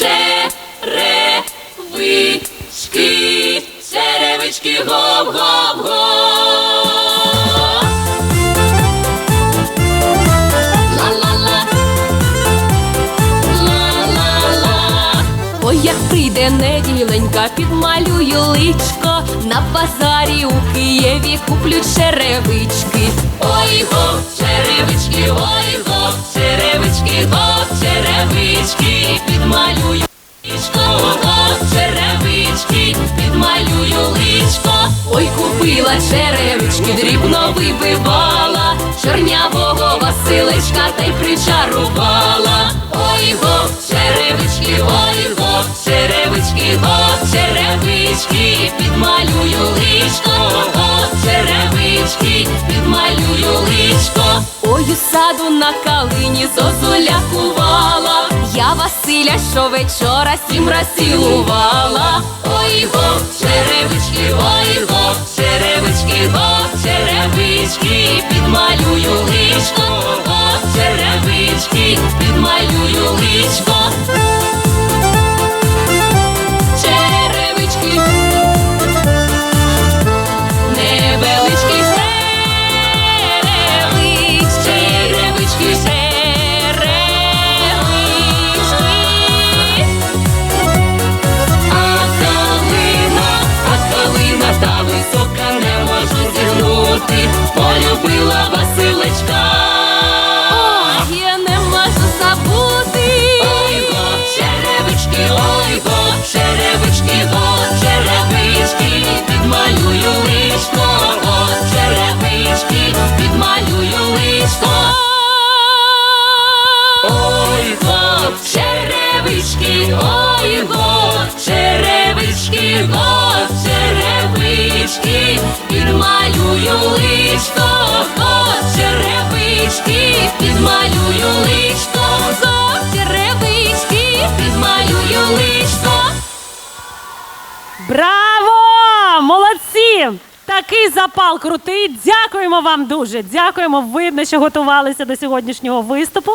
Черевички, черевички, гоп-гоп-гоп. Ла-ла-ла, ла-ла-ла. Ой, як прийде неділенька, підмалюю личко, на базарі у Києві куплю черевички. Ой го, черевички, ой го, Ой, купила черевички, дрібно вибивала, чорнявого Василечка та й причарувала. Ой го, черевички, ой го, черевички, го, черевички, підмалюю личко, го, черевички, підмалюю личко. Ой, у саду на калині зозуля кувала, я Василя щовечора сім раз цілувала. Ой го, черевички, ой черевички, го, черевички, підмалюю личко, го, черевички, підмалюю личко. Черевички, го, черевички, підмалюю личко, го, черевички, підмалюю личко. Ой, го, черевички, ой, го, черевички, го, черевички, підмалюю личко, Браво! Молодці! Такий запал крутий. Дякуємо вам дуже. Дякуємо. Видно, що готувалися до сьогоднішнього виступу.